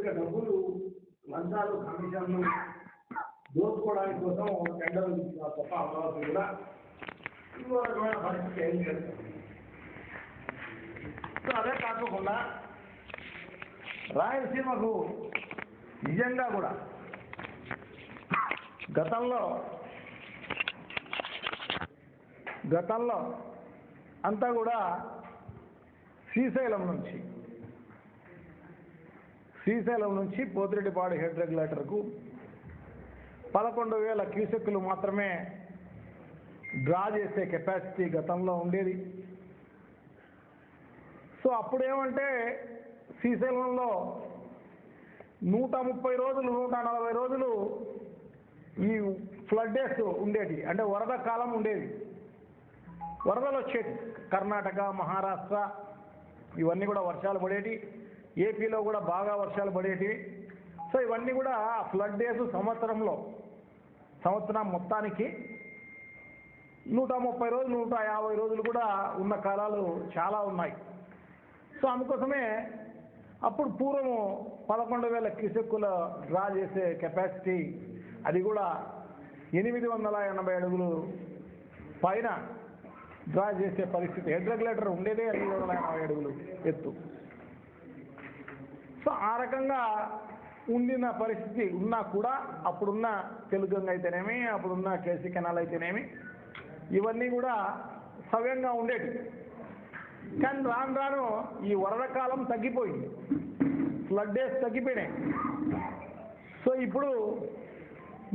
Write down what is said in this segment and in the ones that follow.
ఊరికే డబ్బులు లంచాలు కమిషన్లు దోచుకోవడానికి కోసం టెండర్లు ఇచ్చిన తప్ప అమరావతి కూడా ఇంకో రకమైన పరిస్థితి ఏం లేదు. సో అదే కాకుండా రాయలసీమకు నిజంగా కూడా గతంలో గతంలో అంతా కూడా శ్రీశైలం నుంచి శ్రీశైలం నుంచి పోతిరెడ్డిపాడు హెడ్ రెగ్యులేటర్కు పదకొండు వేల క్యూసెక్లు మాత్రమే డ్రా చేసే కెపాసిటీ గతంలో ఉండేది. సో అప్పుడేమంటే శ్రీశైలంలో నూట ముప్పై రోజులు నూట నలభై రోజులు ఈ ఫ్లడ్ డేస్ ఉండేది అంటే వరద కాలం ఉండేది. వరదలు వచ్చేది కర్ణాటక మహారాష్ట్ర ఇవన్నీ కూడా వర్షాలు పడేటి. ఏపీలో కూడా బాగా వర్షాలు పడేటివి సో ఇవన్నీ కూడా ఫ్లడ్ డేస్ సంవత్సరంలో సంవత్సరం మొత్తానికి నూట ముప్పై రోజులు నూట యాభై రోజులు కూడా ఉన్న కాలాలు చాలా ఉన్నాయి. సో అందుకోసమే అప్పుడు పూర్వము పదకొండు వేల క్యూసెక్కుల డ్రా చేసే కెపాసిటీ అది కూడా ఎనిమిది వందల ఎనభై అడుగులు పైన డ్రా చేసే పరిస్థితి. హెడ్ రెగ్యులేటర్ ఉండేదే ఎనిమిది వందల ఎనభై అడుగులు ఎత్తు. సో ఆ రకంగా ఉండిన పరిస్థితి ఉన్నా కూడా అప్పుడున్న తెలుగంగా అయితేనేమి అప్పుడున్న కేసీ కెనాల్ అయితేనేమి ఇవన్నీ కూడా సవ్యంగా ఉండేవి కానీ రాను రాను ఈ వరద కాలం తగ్గిపోయింది. ఫ్లడ్ డేస్ తగ్గిపోయినాయి. సో ఇప్పుడు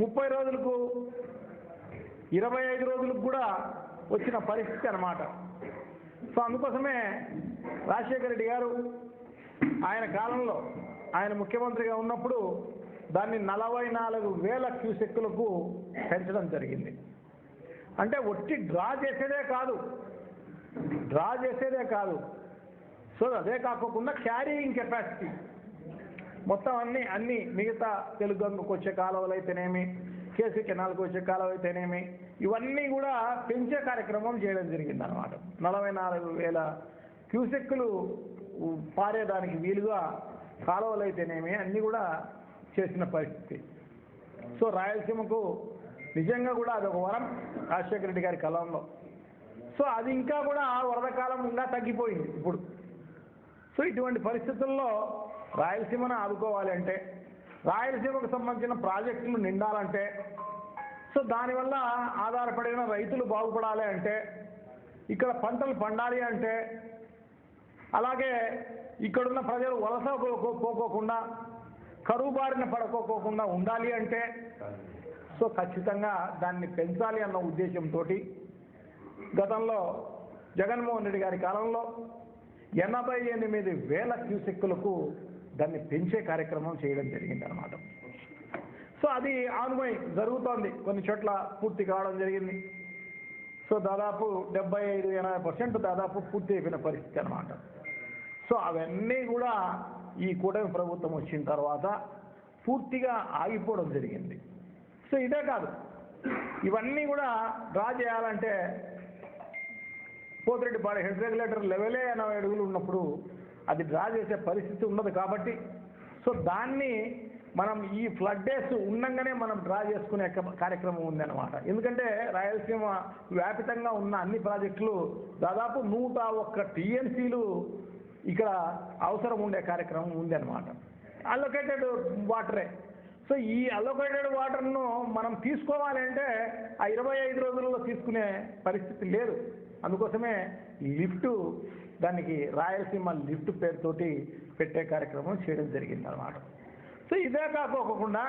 ముప్పై రోజులకు ఇరవై ఐదు రోజులకు కూడా వచ్చిన పరిస్థితి అన్నమాట. సో అందుకోసమే రాజశేఖర రెడ్డి గారు ఆయన కాలంలో ఆయన ముఖ్యమంత్రిగా ఉన్నప్పుడు దాన్ని నలభై నాలుగు వేల క్యూసెక్కులకు పెంచడం జరిగింది. అంటే ఒట్టి డ్రా చేసేదే కాదు. డ్రా చేసేదే కాదు. సో అదే కాకుండా క్యారీయింగ్ కెపాసిటీ. మొత్తం అన్ని అన్ని మిగతా తెలుగంగకు వచ్చే కాలువలు అయితేనేమి కేసీ కెనాల్కి వచ్చే కాలువ అయితేనేమి ఇవన్నీ కూడా పెంచే కార్యక్రమం చేయడం జరిగింది అనమాట నలభై నాలుగు వేల క్యూసెక్కులు పారేదానికి వీలుగా కాలువలైతేనేమి అయితేనేమి అన్నీ కూడా చేసిన పరిస్థితి. సో రాయలసీమకు నిజంగా కూడా అదొక వరం రాజశేఖర రెడ్డి గారి కాలంలో. సో అది ఇంకా కూడా వరద కాలం ఇంకా తగ్గిపోయింది ఇప్పుడు. సో ఇటువంటి పరిస్థితుల్లో రాయలసీమను ఆదుకోవాలి అంటే రాయలసీమకు సంబంధించిన ప్రాజెక్టులు నిండాలంటే సో దానివల్ల ఆధారపడిన రైతులు బాగుపడాలి అంటే ఇక్కడ పంటలు పండాలి అంటే అలాగే ఇక్కడున్న ప్రజలు వలస పోకోకుండా కరువు బారిన పడుకోకోకుండా ఉండాలి అంటే సో ఖచ్చితంగా దాన్ని పెంచాలి అన్న ఉద్దేశంతో గతంలో జగన్మోహన్ రెడ్డి గారి కాలంలో ఎనభై ఎనిమిది వేల క్యూసెక్కులకు దాన్ని పెంచే కార్యక్రమం చేయడం జరిగింది అనమాట సో అది ఆనుమై జరుగుతోంది. కొన్ని చోట్ల పూర్తి కావడం జరిగింది. సో దాదాపు డెబ్బై ఐదు ఎనభై పర్సెంట్ దాదాపు పూర్తి అయిపోయిన పరిస్థితి అనమాట సో అవన్నీ కూడా ఈ కూటమి ప్రభుత్వం వచ్చిన తర్వాత పూర్తిగా ఆగిపోవడం జరిగింది. సో ఇదే కాదు. ఇవన్నీ కూడా డ్రా చేయాలంటే పోతిరెడ్డిపాడు హెడ్ రెగ్యులేటర్ లెవెలే ఎనభై అడుగులు ఉన్నప్పుడు అది డ్రా చేసే పరిస్థితి ఉండదు కాబట్టి. సో దాన్ని మనం ఈ ఫ్లడ్ డేస్ ఉండగానే మనం డ్రా చేసుకునే కార్యక్రమం ఉందన్నమాట. ఎందుకంటే రాయలసీమ వ్యాపితంగా ఉన్న అన్ని ప్రాజెక్టులు దాదాపు నూట ఒక్క టీఎంసీలు ఇక్కడ అవసరం ఉండే కార్యక్రమం ఉంది అనమాట అలొకేటెడ్ వాటరే సో ఈ అలొకేటెడ్ వాటర్ను మనం తీసుకోవాలి అంటే ఆ ఇరవై ఐదు రోజుల్లో తీసుకునే పరిస్థితి లేదు. అందుకోసమే లిఫ్ట్ దానికి రాయలసీమ లిఫ్ట్ పేరుతోటి పెట్టే కార్యక్రమం చేయడం జరిగింది అనమాట సో ఇదే కాకోకుండా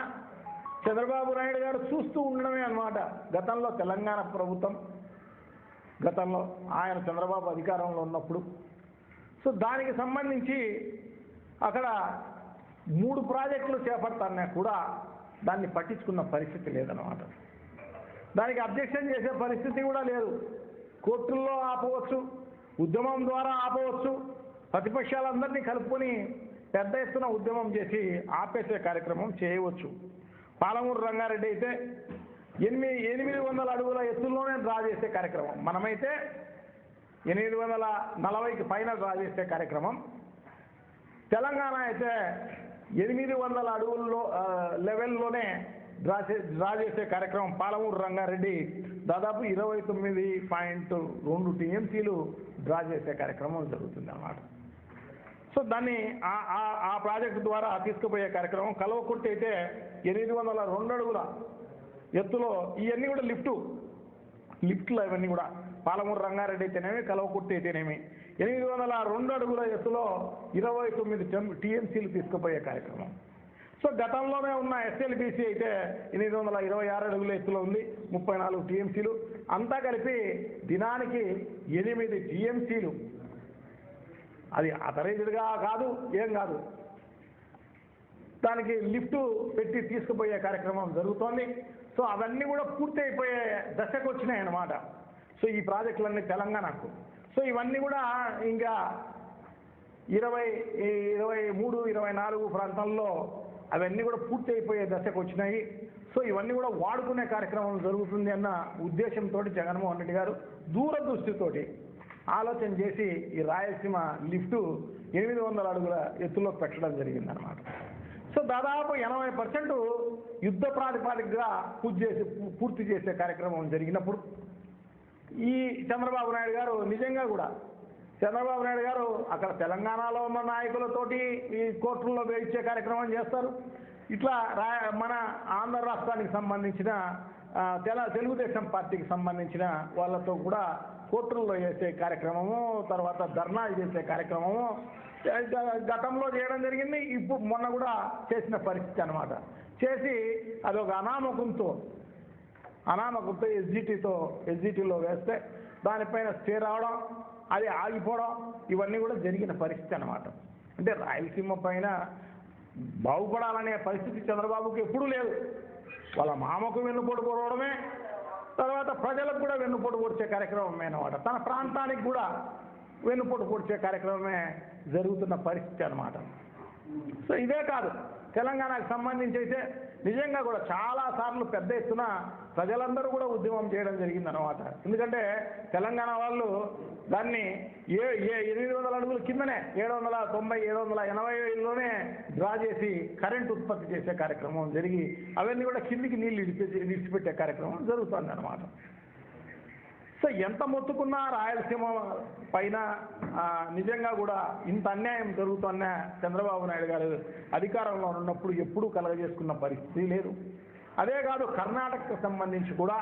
చంద్రబాబు నాయుడు గారు చూస్తూ ఉండడమే అన్నమాట. గతంలో తెలంగాణ ప్రభుత్వం గతంలో ఆయన చంద్రబాబు అధికారంలో ఉన్నప్పుడు సో దానికి సంబంధించి అక్కడ మూడు ప్రాజెక్టులు చేపడతానే కూడా దాన్ని పట్టించుకున్న పరిస్థితి లేదన్నమాట. దానికి అబ్జెక్షన్ చేసే పరిస్థితి కూడా లేదు. కోర్టుల్లో ఆపవచ్చు ఉద్యమం ద్వారా ఆపవచ్చు ప్రతిపక్షాలందరినీ కలుపుకొని పెద్ద ఎత్తున ఉద్యమం చేసి ఆపేసే కార్యక్రమం చేయవచ్చు. పాలమూరు రంగారెడ్డి అయితే ఎనిమిది ఎనిమిది వందల అడుగుల ఎత్తుల్లోనే డ్రా చేసే కార్యక్రమం. మనమైతే ఎనిమిది వందల నలభైకి పైన డ్రా చేసే కార్యక్రమం. తెలంగాణ అయితే ఎనిమిది వందల అడుగుల్లో లెవెల్లోనే డ్రా చే డ్రా చేసే కార్యక్రమం. పాలమూరు రంగారెడ్డి దాదాపు ఇరవై తొమ్మిది పాయింట్ రెండు టీఎంసీలు డ్రా చేసే కార్యక్రమం జరుగుతుంది అన్నమాట సో దాన్ని ఆ- ఆ- ఆ ప్రాజెక్టు ద్వారా తీసుకుపోయే కార్యక్రమం. కలవకుర్తి అయితే ఎనిమిది వందల రెండు అడుగుల ఎత్తులో ఇవన్నీ కూడా లిఫ్టు లిఫ్ట్లు అవన్నీ కూడా పాలమూరు రంగారెడ్డి అయితేనేమి కలవకుర్తి అయితేనేమి. ఎనిమిది వందల రెండు అడుగుల ఎత్తులో ఇరవై తొమ్మిది టీఎంసీలు తీసుకుపోయే కార్యక్రమం. సో గతంలోనే ఉన్న ఎస్ఎల్బీసీ అయితే ఎనిమిది వందల ఇరవై ఆరు అడుగుల ఎత్తులో ఉంది ముప్పై నాలుగు టీఎంసీలు. అంతా కలిపి దినానికి ఎనిమిది టీఎంసీలు. అది అథరైజ్డ్గా కాదు ఏం కాదు. దానికి లిఫ్ట్ పెట్టి తీసుకుపోయే కార్యక్రమం జరుగుతోంది. సో అవన్నీ కూడా పూర్తి అయిపోయే దశకు వచ్చినాయి అన్నమాట సో ఈ ప్రాజెక్టులన్నీ తెలంగాణకు. సో ఇవన్నీ కూడా ఇంకా ఇరవై ఇరవై మూడు ఇరవై నాలుగు ప్రాంతాల్లో అవన్నీ కూడా పూర్తి అయిపోయే దశకు వచ్చినాయి. సో ఇవన్నీ కూడా వాడుకునే కార్యక్రమం జరుగుతుంది అన్న ఉద్దేశంతో జగన్మోహన్ రెడ్డి గారు దూరదృష్టితోటి ఆలోచన చేసి ఈ రాయలసీమ లిఫ్ట్ ఎనిమిది వందల అడుగుల ఎత్తులో పెట్టడం జరిగిందనమాట సో దాదాపు ఎనభై పర్సెంట్ యుద్ధ ప్రాతిపాదికగా పూర్తి చేసి పూర్తి చేసే కార్యక్రమం జరిగినప్పుడు ఈ చంద్రబాబు నాయుడు గారు నిజంగా కూడా చంద్రబాబు నాయుడు గారు అక్కడ తెలంగాణలో ఉన్న నాయకులతోటి ఈ కోర్టుల్లో వేయించే కార్యక్రమం చేస్తారు. ఇట్లా రా మన ఆంధ్ర రాష్ట్రానికి సంబంధించిన తెల తెలుగుదేశం పార్టీకి సంబంధించిన వాళ్ళతో కూడా కోర్టుల్లో చేసే కార్యక్రమము తర్వాత ధర్నాలు చేసే కార్యక్రమము గతంలో చేయడం జరిగింది ఇప్పుడు మొన్న కూడా చేసిన పరిస్థితి అన్నమాట. చేసి అదొక అనామకంతో అనామకంతో ఎస్జిటితో ఎస్జిటిలో వేస్తే దానిపైన స్టే రావడం అది ఆగిపోవడం ఇవన్నీ కూడా జరిగిన పరిస్థితి అనమాట అంటే రాయలసీమ పైన బాగుపడాలనే పరిస్థితి చంద్రబాబుకి ఎప్పుడూ లేదు. వాళ్ళ మామకు వెన్నుపోటు కొడవడమే తర్వాత ప్రజలకు కూడా వెన్నుపోటు పొడిచే కార్యక్రమమే అనమాట తన ప్రాంతానికి కూడా వెన్నుపోటు పొడిచే కార్యక్రమమే జరుగుతున్న పరిస్థితి అన్నమాట. సో ఇదే కాదు. తెలంగాణకు సంబంధించి అయితే నిజంగా కూడా చాలా సార్లు పెద్ద ఎత్తున ప్రజలందరూ కూడా ఉద్యమం చేయడం జరిగిందన్నమాట ఎందుకంటే తెలంగాణ వాళ్ళు దాన్ని ఏ ఏ ఎనిమిది వందల అడుగుల కిందనే ఏడు వందల తొంభై ఏడు వందల ఎనభై ఏళ్ళలోనే డ్రా చేసి కరెంట్ ఉత్పత్తి చేసే కార్యక్రమం జరిగి అవన్నీ కూడా కిందికి నీళ్ళు ఇడిపి విడిచిపెట్టే కార్యక్రమం జరుగుతుంది అనమాట సో ఎంత మొత్తుకున్నా రాయలసీమ పైన నిజంగా కూడా ఇంత అన్యాయం జరుగుతున్న చంద్రబాబు నాయుడు గారు అధికారంలో ఉన్నప్పుడు ఎప్పుడూ కలగజేసుకున్న పరిస్థితి లేదు. అదే కాదు కర్ణాటకకు సంబంధించి కూడా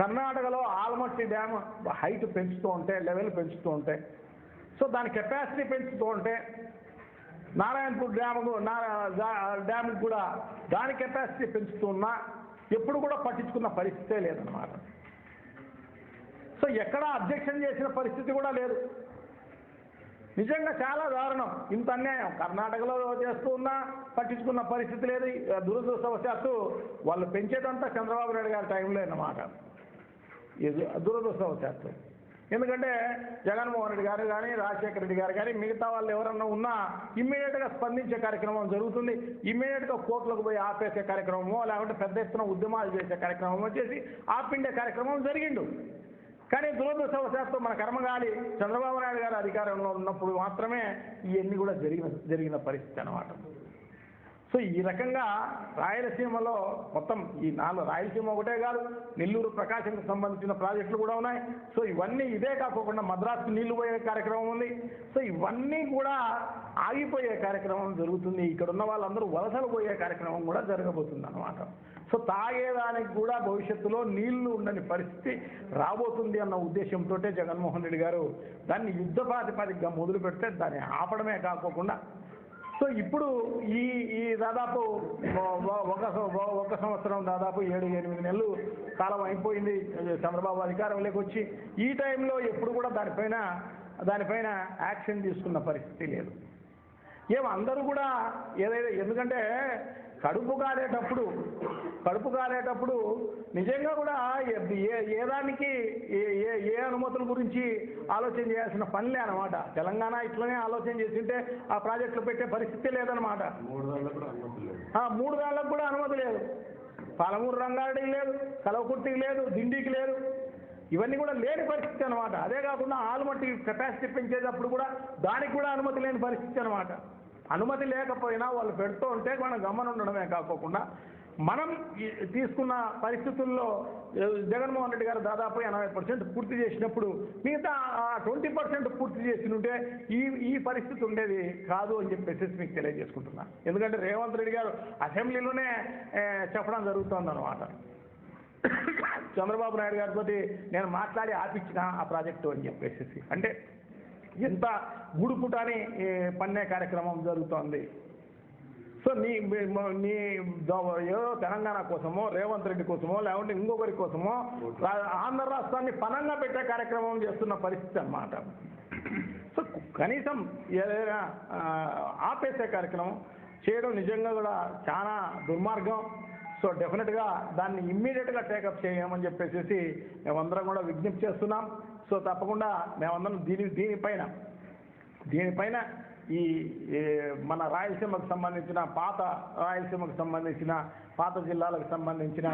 కర్ణాటకలో ఆల్మట్టి డ్యామ్ హైట్ పెంచుతూ ఉంటే లెవెల్ పెంచుతూ ఉంటే సో దాని కెపాసిటీ పెంచుతూ ఉంటే నారాయణపూర్ డ్యామ్ డ్యామ్ కూడా దాని కెపాసిటీ పెంచుతూ ఉన్నా ఎప్పుడు కూడా పట్టించుకున్న పరిస్థితే లేదన్నమాట. సో ఎక్కడా అబ్జెక్షన్ చేసిన పరిస్థితి కూడా లేదు. నిజంగా చాలా దారుణం. ఇంత అన్యాయం. కర్ణాటకలో చేస్తూ ఉన్నా పట్టించుకున్న పరిస్థితి లేదు. దురదృష్టవశాత్తు వాళ్ళు పెంచేదంతా చంద్రబాబు నాయుడు గారి టైంలో అన్నమాట. ఇది దురదృష్టవశాత్తు. ఎందుకంటే జగన్మోహన్ రెడ్డి గారు కానీ రాజశేఖర రెడ్డి గారు కానీ మిగతా వాళ్ళు ఎవరన్నా ఉన్నా ఇమ్మీడియట్గా స్పందించే కార్యక్రమం జరుగుతుంది. ఇమ్మీడియట్గా కోర్టులకు పోయి ఆపేసే కార్యక్రమమో లేకుంటే పెద్ద ఎత్తున ఉద్యమాలు చేసే కార్యక్రమం వచ్చేసి ఆపిండే కార్యక్రమం జరిగిండు. కానీ దురదృష్టవశాత్తు మన కర్మగాలి చంద్రబాబు నాయుడు గారు అధికారంలో ఉన్నప్పుడు మాత్రమే ఇవన్నీ కూడా జరిగిన జరిగిన పరిస్థితి అన్నమాట. సో ఈ రకంగా రాయలసీమలో మొత్తం ఈ నాలుగు రాయలసీమ ఒకటే కాదు నెల్లూరు ప్రకాశంకి సంబంధించిన ప్రాజెక్టులు కూడా ఉన్నాయి. సో ఇవన్నీ ఇదే కాకుండా మద్రాసు నీళ్ళు పోయే కార్యక్రమం ఉంది. సో ఇవన్నీ కూడా ఆగిపోయే కార్యక్రమం జరుగుతుంది. ఇక్కడ ఉన్న వాళ్ళందరూ వలసలు పోయే కార్యక్రమం కూడా జరగబోతుంది అన్నమాట సో తాగేదానికి కూడా భవిష్యత్తులో నీళ్ళు ఉండని పరిస్థితి రాబోతుంది అన్న ఉద్దేశంతో జగన్మోహన్ రెడ్డి గారు దాన్ని యుద్ధ ప్రాతిపదికగా మొదలు పెడితే దాన్ని ఆపడమే కాకోకుండా సో ఇప్పుడు ఈ ఈ దాదాపు ఒక ఒక సంవత్సరం దాదాపు ఏడు ఎనిమిది నెలలు కాలం అయిపోయింది చంద్రబాబు అధికారంలోకి వచ్చి. ఈ టైంలో ఎప్పుడు కూడా దానిపైన దానిపైన యాక్షన్ తీసుకున్న పరిస్థితి లేదు. ఏం అందరూ కూడా ఏదైతే ఎందుకంటే కడుపు కాలేటప్పుడు కడుపు కాలేటప్పుడు నిజంగా కూడా ఏ- ఏ దానికి ఏ ఏ ఏ అనుమతుల గురించి ఆలోచన చేయాల్సిన పనిలే అనమాట తెలంగాణ ఇట్లనే ఆలోచన చేసింటే ఆ ప్రాజెక్టులు పెట్టే పరిస్థితి లేదనమాట మూడు వేలకు కూడా అనుమతి లేదు. పాలమూరు రంగారెడ్డికి లేదు కలవకుర్తికి లేదు దిండికి లేదు. ఇవన్నీ కూడా లేని పరిస్థితి అనమాట అదే కాకుండా ఆల్మట్టి కెపాసిటీ పెంచేటప్పుడు కూడా దానికి కూడా అనుమతి లేని పరిస్థితి అనమాట అనుమతి లేకపోయినా వాళ్ళు పెడుతూ ఉంటే మనం గమనం ఉండడమే కాకోకుండా మనం తీసుకున్న పరిస్థితుల్లో జగన్మోహన్ రెడ్డి గారు దాదాపు ఎనభై పర్సెంట్ పూర్తి చేసినప్పుడు మిగతా ట్వంటీ పర్సెంట్ పూర్తి చేసి ఉంటే ఈ ఈ పరిస్థితి ఉండేది కాదు అని చెప్పేసి మీకు తెలియజేసుకుంటున్నా. ఎందుకంటే రేవంత్ రెడ్డి గారు అసెంబ్లీలోనే చెప్పడం జరుగుతుంది అనమాట చంద్రబాబు నాయుడు గారితో నేను మాట్లాడి ఆపించిన ఆ ప్రాజెక్టు అని చెప్పేసి అంటే ఎంత గుడుపుటాని పన్నే కార్యక్రమం జరుగుతోంది. సో నీ మీ- నీ ఏదో తెలంగాణ కోసమో రేవంత్ రెడ్డి కోసమో లేకుంటే ఇంకొకరి కోసమో రా- ఆంధ్ర రాష్ట్రాన్ని పనంగా పెట్టే కార్యక్రమం చేస్తున్న పరిస్థితి అన్నమాట. సో కనీసం ఏదైనా ఆపేసే కార్యక్రమం చేయడం నిజంగా కూడా చాలా దుర్మార్గం. సో డెఫినెట్గా దాన్ని ఇమ్మీడియట్గా టేకప్ చేయమని చెప్పేసి మేమందరం కూడా విజ్ఞప్తి చేస్తున్నాం. సో తప్పకుండా మేమందరం దీని దీనిపైన దీనిపైన ఈ మన రాయలసీమకు సంబంధించిన పాత రాయలసీమకు సంబంధించిన పాత జిల్లాలకు సంబంధించిన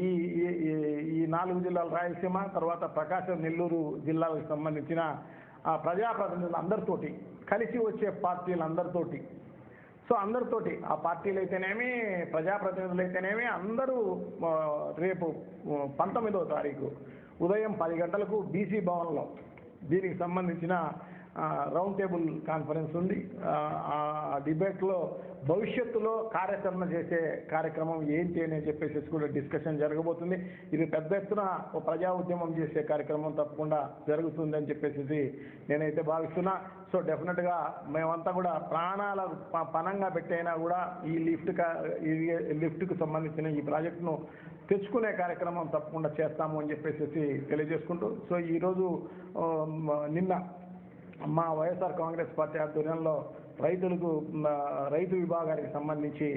ఈ ఈ- నాలుగు జిల్లాల రాయలసీమ తర్వాత ప్రకాశం నెల్లూరు జిల్లాలకు సంబంధించిన ఆ, ప్రజాప్రతినిధులు అందరితోటి కలిసి వచ్చే పార్టీలు అందరితోటి సో అందరితోటి ఆ పార్టీలు అయితేనేమి ప్రజాప్రతినిధులు అయితేనేమి అందరూ రేపు పంతొమ్మిదవ తారీఖు ఉదయం పది గంటలకు బీసీ భవన్లో. దీనికి సంబంధించిన రౌండ్ టేబుల్ కాన్ఫరెన్స్ ఉంది. ఆ, డిబేట్లో భవిష్యత్తులో కార్యాచరణ చేసే కార్యక్రమం ఏంటి అని చెప్పేసి కూడా డిస్కషన్ జరగబోతుంది. ఇది పెద్ద ఎత్తున ఒక ప్రజా ఉద్యమం చేసే కార్యక్రమం తప్పకుండా జరుగుతుంది అని చెప్పేసి నేనైతే భావిస్తున్నా. సో డెఫినెట్గా మేమంతా కూడా ప్రాణాల పనంగా పెట్టైనా కూడా ఈ లిఫ్ట్ కా ఈ లిఫ్ట్కు సంబంధించిన ఈ ప్రాజెక్టును తెచ్చుకునే కార్యక్రమం తప్పకుండా చేస్తాము అని చెప్పేసి తెలియజేసుకుంటూ సో ఈరోజు నిన్న మా వైఎస్ఆర్ కాంగ్రెస్ పార్టీ ఆధ్వర్యంలో రైతులకు రైతు విభాగానికి సంబంధించి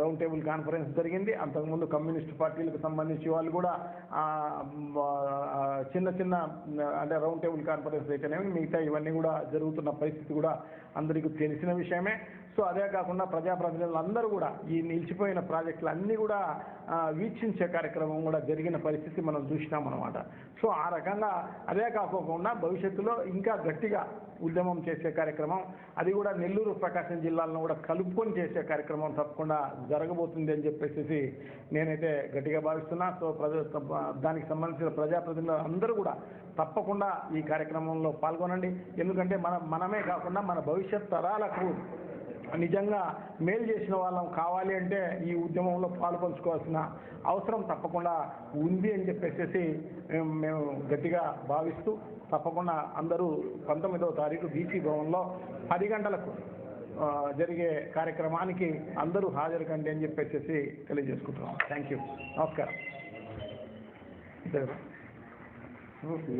రౌండ్ టేబుల్ కాన్ఫరెన్స్ జరిగింది. అంతకుముందు కమ్యూనిస్ట్ పార్టీలకు సంబంధించి వాళ్ళు కూడా చిన్న చిన్న అంటే రౌండ్ టేబుల్ కాన్ఫరెన్స్ అయితేనేమి మిగతా ఇవన్నీ కూడా జరుగుతున్న పరిస్థితి కూడా అందరికీ తెలిసిన విషయమే. సో అదే కాకుండా ప్రజాప్రతినిధులు అందరూ కూడా ఈ నిలిచిపోయిన ప్రాజెక్టులు అన్నీ కూడా వీక్షించే కార్యక్రమం కూడా జరిగిన పరిస్థితి మనం చూసినాం అనమాట సో ఆ రకంగా అదే కాకోకుండా భవిష్యత్తులో ఇంకా గట్టిగా ఉద్యమం చేసే కార్యక్రమం అది కూడా నెల్లూరు ప్రకాశం జిల్లాలను కూడా కలుపుకొని చేసే కార్యక్రమం తప్పకుండా జరగబోతుంది అని చెప్పేసి నేనైతే గట్టిగా భావిస్తున్నా. సో ప్రజ దానికి సంబంధించిన ప్రజాప్రతినిధులు అందరూ కూడా తప్పకుండా ఈ కార్యక్రమంలో పాల్గొనండి. ఎందుకంటే మన మనమే కాకుండా మన భవిష్యత్ తరాలకు నిజంగా మేలు చేసిన వాళ్ళం కావాలి అంటే ఈ ఉద్యమంలో పాల్పంచుకోవాల్సిన అవసరం తప్పకుండా ఉంది అని చెప్పేసి మేము మేము గట్టిగా భావిస్తూ తప్పకుండా అందరూ పంతొమ్మిదవ తారీఖు బీసీ భవన్లో పది గంటలకు జరిగే కార్యక్రమానికి అందరూ హాజరు కండి అని చెప్పేసి తెలియజేసుకుంటున్నాం. థ్యాంక్ యూ నమస్కారం. ఓకే